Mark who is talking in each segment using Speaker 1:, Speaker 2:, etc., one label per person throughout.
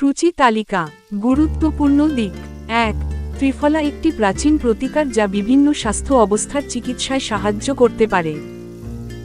Speaker 1: সূচি তালিকা, গুরুত্বপূর্ণ দিক। এক, ত্রিফলা একটি প্রাচীন প্রতিকার যা বিভিন্ন স্বাস্থ্য অবস্থার চিকিৎসায় সাহায্য করতে পারে।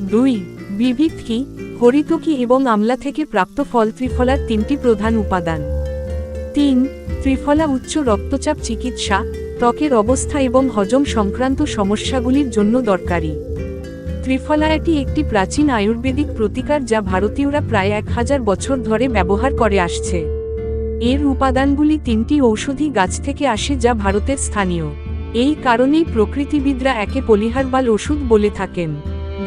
Speaker 1: দুই বিবিধ কি হরিতকি এবং আমলা থেকে প্রাপ্ত ফল ত্রিফলার তিনটি প্রধান উপাদান। তিন, ত্রিফলা উচ্চ রক্তচাপ চিকিৎসা, ত্বকের অবস্থা এবং হজম সংক্রান্ত সমস্যাগুলির জন্য দরকারি। ত্রিফলা এটি একটি প্রাচীন আয়ুর্বেদিক প্রতিকার যা ভারতীয়রা প্রায় এক হাজার বছর ধরে ব্যবহার করে আসছে। এর উপাদানগুলি তিনটি ঔষধি গাছ থেকে আসে যা ভারতের স্থানীয়। এই কারণেই প্রকৃতিবিদরা একে পলিহারবাল ওষুধ বলে থাকেন।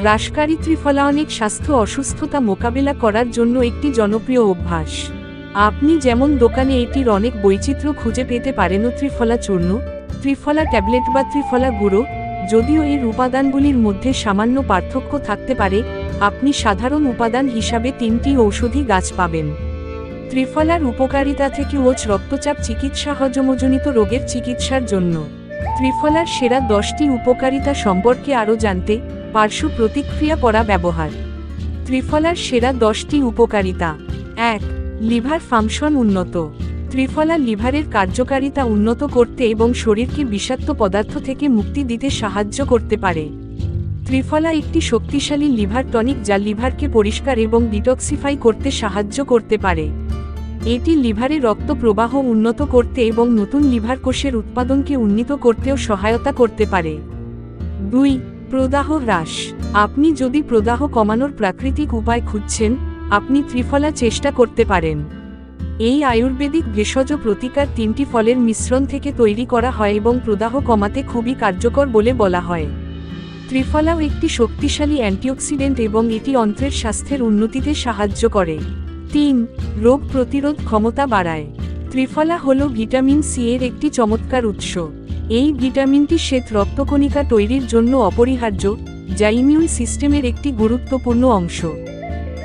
Speaker 1: গ্রাসকারী ত্রিফলা অনেক স্বাস্থ্য অসুস্থতা মোকাবেলা করার জন্য একটি জনপ্রিয় অভ্যাস। আপনি যেমন দোকানে এটির অনেক বৈচিত্র্য খুঁজে পেতে পারেন ত্রিফলা চূর্ণ, ত্রিফলা ট্যাবলেট বা ত্রিফলা গুঁড়ো, যদিও এর উপাদানগুলির মধ্যে সামান্য পার্থক্য থাকতে পারে, আপনি সাধারণ উপাদান হিসাবে তিনটি ঔষধি গাছ পাবেন। ত্রিফলার উপকারিতা থেকে ওচ রক্তচাপ, চিকিৎসা হজমজনিত রোগের চিকিৎসার জন্য। ত্রিফলার সেরা দশটি উপকারিতা সম্পর্কে আরও জানতে পার্শ্ব প্রতিক্রিয়া পড়া ব্যবহার। ত্রিফলার সেরা দশটি উপকারিতা। এক, লিভার ফাংশন উন্নত। ত্রিফলা লিভারের কার্যকারিতা উন্নত করতে এবং শরীরকে বিষাক্ত পদার্থ থেকে মুক্তি দিতে সাহায্য করতে পারে। ত্রিফলা একটি শক্তিশালী লিভার টনিক যা লিভারকে পরিষ্কার এবং ডিটক্সিফাই করতে সাহায্য করতে পারে। এটি লিভারে রক্ত প্রবাহ উন্নত করতে এবং নতুন লিভার কোষের উৎপাদনকে উন্নীত করতেও সহায়তা করতে পারে। দুই, প্রদাহ হ্রাস। আপনি যদি প্রদাহ কমানোর প্রাকৃতিক উপায় খুঁজছেন, আপনি ত্রিফলা চেষ্টা করতে পারেন। এই আয়ুর্বেদিক ভেষজ প্রতিকার তিনটি ফলের মিশ্রণ থেকে তৈরি করা হয় এবং প্রদাহ কমাতে খুবই কার্যকর বলে বলা হয়। ত্রিফলাও একটি শক্তিশালী অ্যান্টিঅক্সিডেন্ট এবং এটি অন্ত্রের স্বাস্থ্যের উন্নতিতে সাহায্য করে। তিন, রোগ প্রতিরোধ ক্ষমতা বাড়ায়। ত্রিফলা হল ভিটামিন সি এর একটি চমৎকার উৎস। এই ভিটামিনটি শ্বেত রক্তকণিকা তৈরির জন্য অপরিহার্য, যা ইমিউন সিস্টেমের একটি গুরুত্বপূর্ণ অংশ।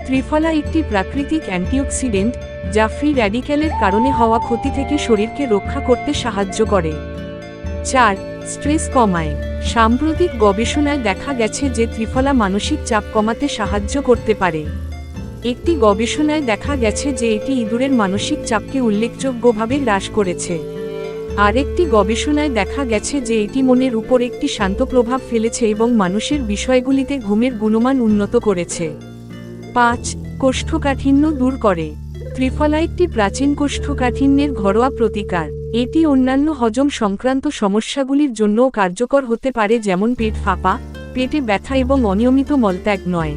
Speaker 1: ত্রিফলা একটি প্রাকৃতিক অ্যান্টিঅক্সিডেন্ট, যা ফ্রি র্যাডিক্যালের কারণে হওয়া ক্ষতি থেকে শরীরকে রক্ষা করতে সাহায্য করে। চার, স্ট্রেস কমায়। সাম্প্রতিক গবেষণায় দেখা গেছে যে ত্রিফলা মানসিক চাপ কমাতে সাহায্য করতে পারে। একটি গবেষণায় দেখা গেছে যে এটি ইঁদুরের মানসিক চাপকে উল্লেখযোগ্যভাবে হ্রাস করেছে। আরেকটি গবেষণায় দেখা গেছে যে এটি মনের উপর একটি শান্ত প্রভাব ফেলেছে এবং মানুষের বিষয়গুলিতে ঘুমের গুণমান উন্নত করেছে। পাঁচ, কোষ্ঠকাঠিন্য দূর করে। ত্রিফলা একটি প্রাচীন কোষ্ঠকাঠিন্যের ঘরোয়া প্রতিকার। এটি অন্যান্য হজম সংক্রান্ত সমস্যাগুলির জন্যও কার্যকর হতে পারে যেমন পেট ফাঁপা, পেটে ব্যথা এবং অনিয়মিত মলত্যাগ নয়।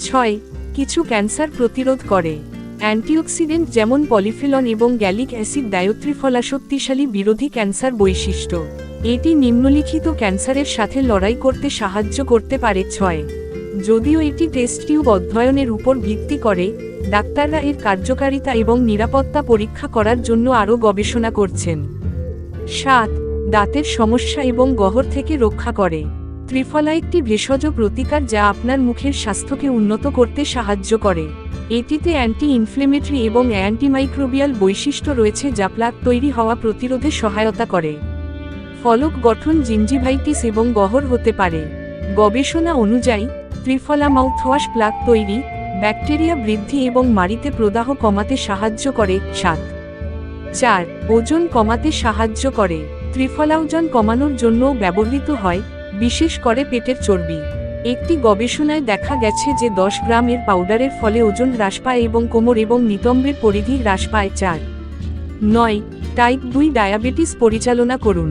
Speaker 1: ছয় কিছু ক্যান্সার প্রতিরোধ করে। অ্যান্টিঅক্সিডেন্ট যেমন পলিফিলন এবং গ্যালিক অ্যাসিড ডায়োত্রিফলা শক্তিশালী বিরোধী ক্যান্সার বৈশিষ্ট্য। এটি নিম্নলিখিত ক্যান্সারের সাথে লড়াই করতে সাহায্য করতে পারে। ছয়। যদিও এটি টেস্ট টিউব অধ্যয়নের উপর ভিত্তি করে, ডাক্তাররা এর কার্যকারিতা এবং নিরাপত্তা পরীক্ষা করার জন্য আরও গবেষণা করছেন। সাত। দাঁতের সমস্যা এবং গহর থেকে রক্ষা করে। ত্রিফলা একটি ভেষজ প্রতিকার যা আপনার মুখের স্বাস্থ্যকে উন্নত করতে সাহায্য করে। এটিতে অ্যান্টি ইনফ্লেমেটরি এবং অ্যান্টিমাইক্রোবিয়াল বৈশিষ্ট্য রয়েছে যা প্লাক তৈরি হওয়া প্রতিরোধে সহায়তা করে। ফলক গঠন জিঞ্জিভাইটিস এবং গহর হতে পারে। গবেষণা অনুযায়ী, ত্রিফলা মাউথওয়াশ প্লাক তৈরি, ব্যাকটেরিয়া বৃদ্ধি এবং মাড়িতে প্রদাহ কমাতে সাহায্য করে সাত চার, ওজন কমাতে সাহায্য করে। ত্রিফলা ওজন কমানোর জন্যও ব্যবহৃত হয় বিশেষ করে পেটের চর্বি। একটি গবেষণায় দেখা গেছে যে দশ গ্রামের পাউডারের ফলে ওজন হ্রাস পায় এবং কোমর এবং নিতম্বের পরিধি হ্রাস পায় চার। নয় টাইপ দুই ডায়াবেটিস পরিচালনা করুন।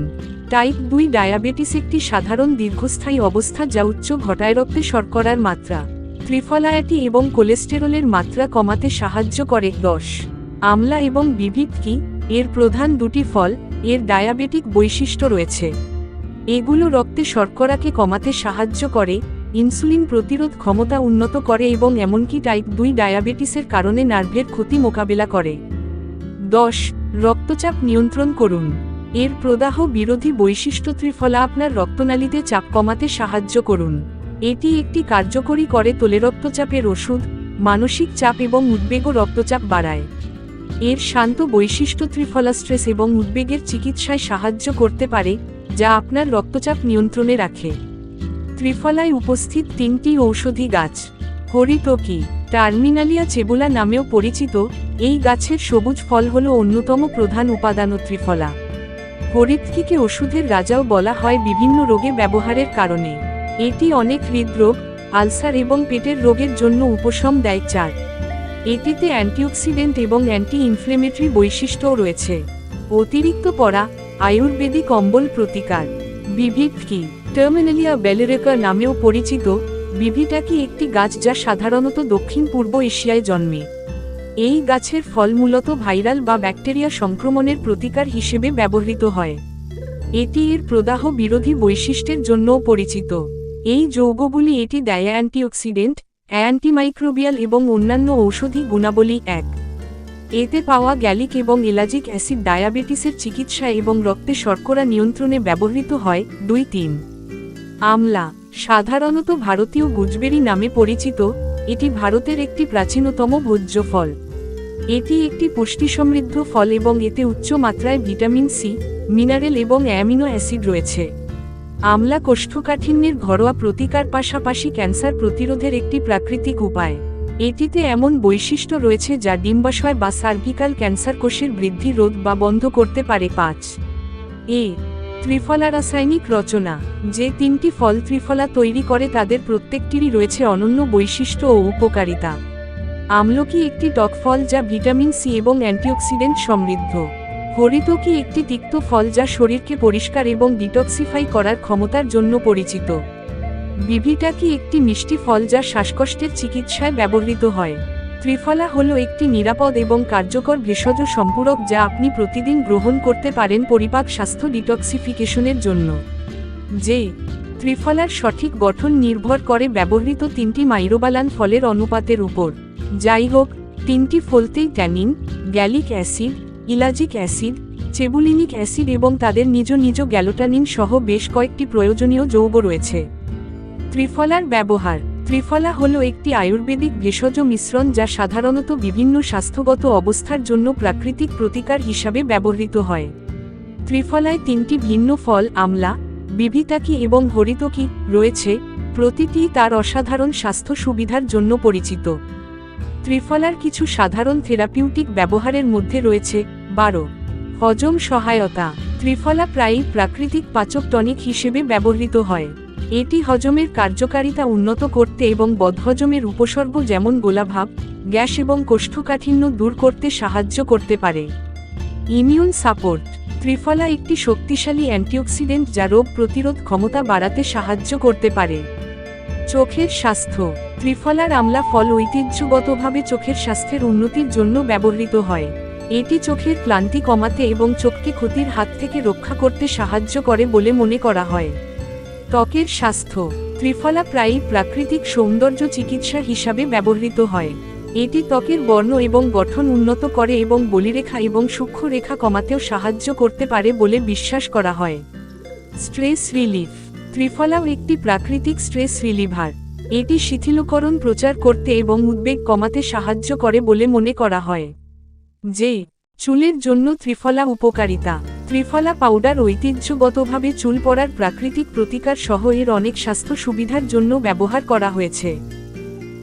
Speaker 1: টাইপ দুই ডায়াবেটিস একটি সাধারণ দীর্ঘস্থায়ী অবস্থা যা উচ্চ ঘটায় রক্তে শর্করার মাত্রা, ত্রিফলায়াটি এবং কোলেস্টেরলের মাত্রা কমাতে সাহায্য করে। দশ, আমলা এবং বিবিধ কি? এর প্রধান দুটি ফল, এর ডায়াবেটিক বৈশিষ্ট্য রয়েছে। এগুলো রক্তে শর্করাকে কমাতে সাহায্য করে, ইনসুলিন প্রতিরোধ ক্ষমতা উন্নত করে এবং এমনকি টাইপ দুই ডায়াবেটিসের কারণে নার্ভের ক্ষতি মোকাবেলা করে। দশ, রক্তচাপ নিয়ন্ত্রণ করুন। এর প্রদাহ বিরোধী বৈশিষ্ট্য ত্রিফলা আপনার রক্তনালীতে চাপ কমাতে সাহায্য করুন। এটি একটি কার্যকরী করে তোলে রক্তচাপের ওষুধ, মানসিক চাপ এবং উদ্বেগও রক্তচাপ বাড়ায়। এর শান্ত বৈশিষ্ট্য ত্রিফলা স্ট্রেস এবং উদ্বেগের চিকিৎসায় সাহায্য করতে পারে যা আপনার রক্তচাপ নিয়ন্ত্রণে রাখে। ত্রিফলায় উপস্থিত তিনটি ঔষধি গাছ হরিতকি টার্মিনালিয়া চেবুলা নামেও পরিচিত, এই গাছের সবুজ ফল হল অন্যতম প্রধান উপাদান ও ত্রিফলা। হরিৎকিকে ওষুধের রাজাও বলা হয় বিভিন্ন রোগে ব্যবহারের কারণে। এটি অনেক হৃদরোগ, আলসার এবং পেটের রোগের জন্য উপশম দেয় চার। এটিতে অ্যান্টিঅক্সিডেন্ট এবং অ্যান্টি ইনফ্লেমেটরি বৈশিষ্ট্যও রয়েছে। অতিরিক্ত পড়া আয়ুর্বেদিক অম্বল প্রতিকার। বিভিট কি? টার্মিনালিয়া ব্যালেরেকা নামেও পরিচিত। বিভিটা কি একটি গাছ যা সাধারণত দক্ষিণ পূর্ব এশিয়ায় জন্মে? এই গাছের ফল মূলত ভাইরাল বা ব্যাকটেরিয়া সংক্রমণের প্রতিকার হিসেবে ব্যবহৃত হয়। এটি এর প্রদাহ বিরোধী বৈশিষ্ট্যের জন্যও পরিচিত। এই যৌগগুলি এটি দেয় অ্যান্টিঅক্সিডেন্ট, অ্যান্টিমাইক্রোবিয়াল এবং অন্যান্য ঔষধি গুণাবলী এক। এতে পাওয়া গ্যালিক এবং এলাজিক অ্যাসিড ডায়াবেটিসের চিকিৎসা এবং রক্তে শর্করা নিয়ন্ত্রণে ব্যবহৃত হয়, দুই তিন। আমলা, সাধারণত ভারতীয় গুজবেরি নামে পরিচিত, এটি ভারতের একটি প্রাচীনতম ভোজ্য ফল। এটি একটি পুষ্টিসমৃদ্ধ ফল এবং এতে উচ্চ মাত্রায় ভিটামিন সি, মিনারেল এবং অ্যামিনো অ্যাসিড রয়েছে। আমলা কোষ্ঠকাঠিন্যের ঘরোয়া প্রতিকার পাশাপাশি ক্যান্সার প্রতিরোধের একটি প্রাকৃতিক উপায়। এটিতে এমন বৈশিষ্ট্য রয়েছে যা ডিম্বাশয় বা সার্ভিকাল ক্যান্সার কোষের বৃদ্ধি রোধ বা বন্ধ করতে পারে। পাঁচ। এ। ত্রিফলা রাসায়নিক রচনা, যে তিনটি ফল ত্রিফলা তৈরি করে তাদের প্রত্যেকটিরই রয়েছে অনন্য বৈশিষ্ট্য ও উপকারিতা। আমলকি একটি টক ফল যা ভিটামিন সি এবং অ্যান্টিঅক্সিডেন্ট সমৃদ্ধ। হরিতকি একটি তিক্ত ফল যা শরীরকে পরিষ্কার এবং ডিটক্সিফাই করার ক্ষমতার জন্য পরিচিত? বিভিটাকি একটি মিষ্টি ফল যা শ্বাসকষ্টের চিকিৎসায় ব্যবহৃত হয়? ত্রিফলা হল একটি নিরাপদ এবং কার্যকর ভেষজ সম্পূরক যা আপনি প্রতিদিন গ্রহণ করতে পারেন পরিপাক স্বাস্থ্য ডিটক্সিফিকেশনের জন্য। যে ত্রিফলার সঠিক গঠন নির্ভর করে ব্যবহৃত তিনটি মাইরোবালান ফলের অনুপাতের উপর। যাই হোক তিনটি ফলতেই tannin, gallic acid, ellagic acid, chebulinic acid এবং তাদের নিজ নিজ গ্যালোটানিন সহ বেশ কয়েকটি প্রয়োজনীয় যৌগ রয়েছে। ত্রিফলার ব্যবহার। ত্রিফলা হল একটি আয়ুর্বেদিক ভেষজ মিশ্রণ যা সাধারণত বিভিন্ন স্বাস্থ্যগত অবস্থার জন্য প্রাকৃতিক প্রতিকার হিসাবে ব্যবহৃত হয়। ত্রিফলায় তিনটি ভিন্ন ফল, আমলা বিভিতাকি এবং হরিতকি, রয়েছে, প্রতিটি তার অসাধারণ স্বাস্থ্য সুবিধার জন্য পরিচিত। ত্রিফলার কিছু সাধারণ থেরাপিউটিক ব্যবহারের মধ্যে রয়েছে, বারো, হজম সহায়তা। ত্রিফলা প্রায়ই প্রাকৃতিক পাচক টনিক হিসেবে ব্যবহৃত হয়। এটি হজমের কার্যকারিতা উন্নত করতে এবং বদহজমের উপসর্গ যেমন গোলাভাব, গ্যাস এবং কোষ্ঠকাঠিন্য দূর করতে সাহায্য করতে পারে। ইমিউন সাপোর্ট, ত্রিফলা একটি শক্তিশালী অ্যান্টিঅক্সিডেন্ট যা রোগ প্রতিরোধ ক্ষমতা বাড়াতে সাহায্য করতে পারে। চোখের স্বাস্থ্য, ত্রিফলার আমলা ফল ঐতিহ্যগতভাবে চোখের স্বাস্থ্যের উন্নতির জন্য ব্যবহৃত হয়। এটি চোখের ক্লান্তি কমাতে এবং চোখকে ক্ষতির হাত থেকে রক্ষা করতে সাহায্য করে বলে মনে করা হয়। ত্বকের স্বাস্থ্য ত্রিফলা প্রায়ই প্রাকৃতিক সৌন্দর্য চিকিৎসা হিসাবে ব্যবহৃত হয়। এটি ত্বকের বর্ণ এবং গঠন উন্নত করে এবং বলিরেখা এবং সূক্ষ্ম রেখা কমাতেও সাহায্য করতে পারে বলে বিশ্বাস করা হয়। স্ট্রেস রিলিফ, ত্রিফলাও একটি প্রাকৃতিক স্ট্রেস রিলিভার। এটি শিথিলকরণ প্রচার করতে এবং উদ্বেগ কমাতে সাহায্য করে বলে মনে করা হয়। যে চুলের জন্য ত্রিফলা উপকারিতা। ত্রিফলা পাউডার ঐতিহ্যগতভাবে চুল পড়ার প্রাকৃতিক প্রতিকার সহ এর অনেক স্বাস্থ্য সুবিধার জন্য ব্যবহার করা হয়েছে।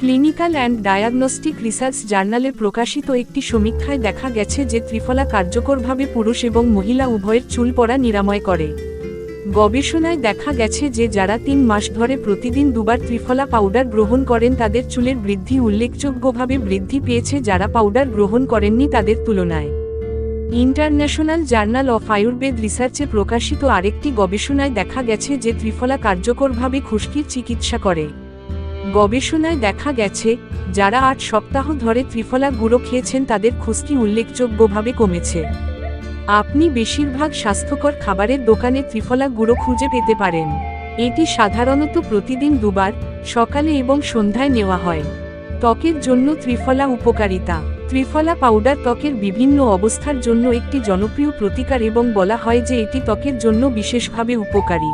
Speaker 1: ক্লিনিক্যাল অ্যান্ড ডায়াগনস্টিক রিসার্চ জার্নালে প্রকাশিত একটি সমীক্ষায় দেখা গেছে যে ত্রিফলা কার্যকরভাবে পুরুষ এবং মহিলা উভয়ের চুল পড়া নিরাময় করে। গবেষণায় দেখা গেছে যে যারা তিন মাস ধরে প্রতিদিন দুবার ত্রিফলা পাউডার গ্রহণ করেন তাদের চুলের বৃদ্ধি উল্লেখযোগ্যভাবে বৃদ্ধি পেয়েছে, যারা পাউডার গ্রহণ করেননি তাদের তুলনায়। ইন্টারন্যাশনাল জার্নাল অফ আয়ুর্বেদ রিসার্চে প্রকাশিত আরেকটি গবেষণায় দেখা গেছে যে ত্রিফলা কার্যকরভাবে খুশকির চিকিৎসা করে। গবেষণায় দেখা গেছে, যারা আট সপ্তাহ ধরে ত্রিফলা গুঁড়ো খেয়েছেন তাদের খুশকি উল্লেখযোগ্যভাবে কমেছে। আপনি বেশিরভাগ স্বাস্থ্যকর খাবারের দোকানে ত্রিফলা গুঁড়ো খুঁজে পেতে পারেন। এটি সাধারণত প্রতিদিন দুবার, সকালে এবং সন্ধ্যায় নেওয়া হয়। ত্বকের জন্য ত্রিফলা উপকারিতা। ত্রিফলা পাউডার ত্বকের বিভিন্ন অবস্থার জন্য একটি জনপ্রিয় প্রতিকার এবং বলা হয় যে এটি ত্বকের জন্য বিশেষভাবে উপকারী।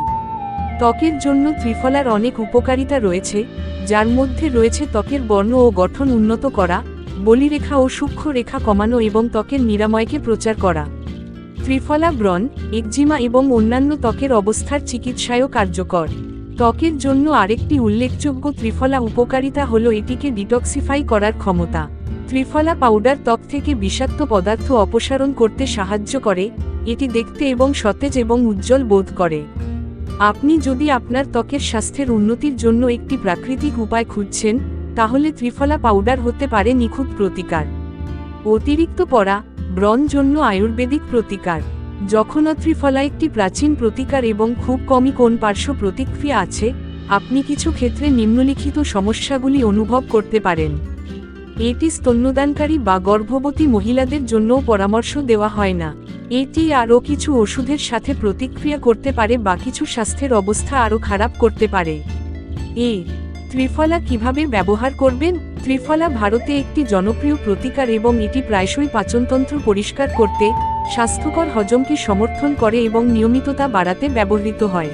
Speaker 1: ত্বকের জন্য ত্রিফলার অনেক উপকারিতা রয়েছে, যার মধ্যে রয়েছে ত্বকের বর্ণ ও গঠন উন্নত করা, বলিরেখা ও সূক্ষ্ম রেখা কমানো এবং ত্বকের নিরাময়কে প্রচার করা। ত্রিফলা ব্রণ, একজিমা এবং অন্যান্য ত্বকের অবস্থার চিকিৎসায়ও কার্যকর। ত্বকের জন্য আরেকটি উল্লেখযোগ্য ত্রিফলা উপকারিতা হল এটিকে ডিটক্সিফাই করার ক্ষমতা। ত্রিফলা পাউডার ত্বক থেকে বিষাক্ত পদার্থ অপসারণ করতে সাহায্য করে, এটি দেখতে এবং সতেজ এবং উজ্জ্বল বোধ করে। আপনি যদি আপনার ত্বকের স্বাস্থ্যের উন্নতির জন্য একটি প্রাকৃতিক উপায় খুঁজছেন, তাহলে ত্রিফলা পাউডার হতে পারে নিখুঁত প্রতিকার। অতিরিক্ত পড়া, ব্রণ জন্য আয়ুর্বেদিক প্রতিকার। যখন ত্রিফলা একটি প্রাচীন প্রতিকার এবং খুব কমই কোন পার্শ্ব প্রতিক্রিয়া আছে, আপনি কিছু ক্ষেত্রে নিম্নলিখিত সমস্যাগুলি অনুভব করতে পারেন। এটি স্তন্যদানকারী বা গর্ভবতী মহিলাদের জন্যও পরামর্শ দেওয়া হয় না। এটি আরও কিছু ওষুধের সাথে প্রতিক্রিয়া করতে পারে বা কিছু স্বাস্থ্যের অবস্থা আরও খারাপ করতে পারে। এ, ত্রিফলা কীভাবে ব্যবহার করবেন? ত্রিফলা ভারতে একটি জনপ্রিয় প্রতিকার এবং এটি প্রায়শই পাচনতন্ত্র পরিষ্কার করতে স্বাস্থ্যকর হজমকে সমর্থন করে এবং নিয়মিততা বাড়াতে ব্যবহৃত হয়।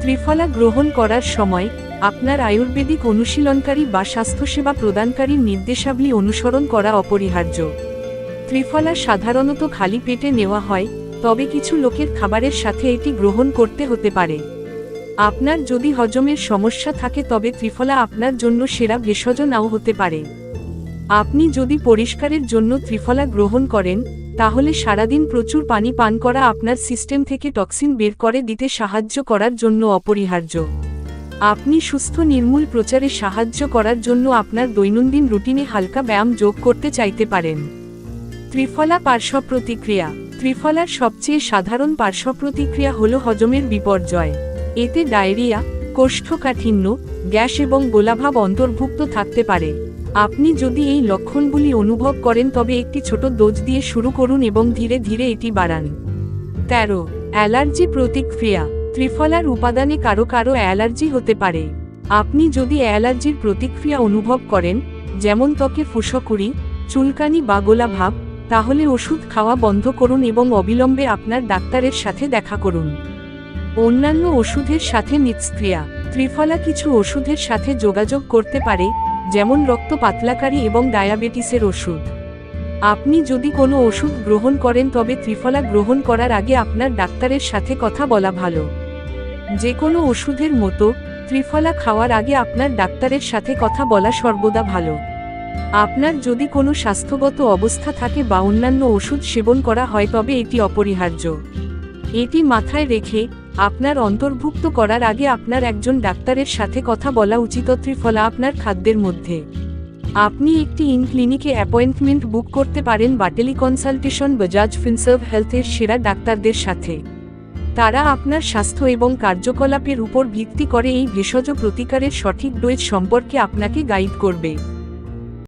Speaker 1: ত্রিফলা গ্রহণ করার সময় আপনার আয়ুর্বেদিক অনুশীলনকারী বা স্বাস্থ্যসেবা প্রদানকারীর নির্দেশাবলী অনুসরণ করা অপরিহার্য। ত্রিফলা সাধারণত খালি পেটে নেওয়া হয়, তবে কিছু লোকের খাবারের সাথে এটি গ্রহণ করতে হতে পারে। আপনার যদি হজমের সমস্যা থাকে তবে ত্রিফলা আপনার জন্য সেরা ভেষজ নাও হতে পারে। আপনি যদি পরিষ্কারের জন্য ত্রিফলা গ্রহণ করেন, তাহলে সারাদিন প্রচুর পানি পান করা আপনার সিস্টেম থেকে টক্সিন বের করে দিতে সাহায্য করার জন্য অপরিহার্য। আপনি সুস্থ নির্মূল প্রচারে সাহায্য করার জন্য আপনার দৈনন্দিন রুটিনে হালকা ব্যায়াম যোগ করতে চাইতে পারেন। ত্রিফলা পার্শ্ব প্রতিক্রিয়া ত্রিফলার সবচেয়ে সাধারণ পার্শ্ব প্রতিক্রিয়া হল হজমের বিপর্যয়। এতে ডায়রিয়া, কোষ্ঠকাঠিন্য, গ্যাস এবং গোলাভাব অন্তর্ভুক্ত থাকতে পারে। আপনি যদি এই লক্ষণগুলি অনুভব করেন তবে একটি ছোট ডোজ দিয়ে শুরু করুন এবং ধীরে ধীরে এটি বাড়ান। তেরো। অ্যালার্জি প্রতিক্রিয়া। ত্রিফলার উপাদানে কারও কারও অ্যালার্জি হতে পারে। আপনি যদি অ্যালার্জির প্রতিক্রিয়া অনুভব করেন, যেমন ত্বকে ফুসকুড়ি, চুলকানি বা গোলাভাব, তাহলে ওষুধ খাওয়া বন্ধ করুন এবং অবিলম্বে আপনার ডাক্তারের সাথে দেখা করুন। অন্যান্য ওষুধের সাথে মিথস্ক্রিয়া ত্রিফলা কিছু ওষুধের সাথে যোগাযোগ করতে পারে, যেমন রক্ত পাতলাকারী এবং ডায়াবেটিসের ওষুধ। আপনি যদি কোনো ওষুধ গ্রহণ করেন, তবে ত্রিফলা গ্রহণ করার আগে আপনার ডাক্তারের সাথে কথা বলা ভালো। যে কোনো ওষুধের মতো, ত্রিফলা খাওয়ার আগে আপনার ডাক্তারের সাথে কথা বলা সর্বদা ভালো। আপনার যদি কোনো স্বাস্থ্যগত অবস্থা থাকে বা অন্যান্য ওষুধ সেবন করা হয় তবে এটি অপরিহার্য। এটি মাথায় রেখে, আপনার অন্তর্ভুক্ত করার আগে আপনার একজন ডাক্তারের সাথে কথা বলা উচিত ত্রিফলা আপনার খাদ্যের মধ্যে। আপনি একটি ইন ক্লিনিকে অ্যাপয়েন্টমেন্ট বুক করতে পারেন বা টেলিকনসালটেশন বাজাজ ফিনসার্ভ হেলথের সেরা ডাক্তারদের সাথে। তারা আপনার স্বাস্থ্য এবং কার্যকলাপের উপর ভিত্তি করে এই ভেষজ প্রতিকারের সঠিক ডোজ সম্পর্কে আপনাকে গাইড করবে।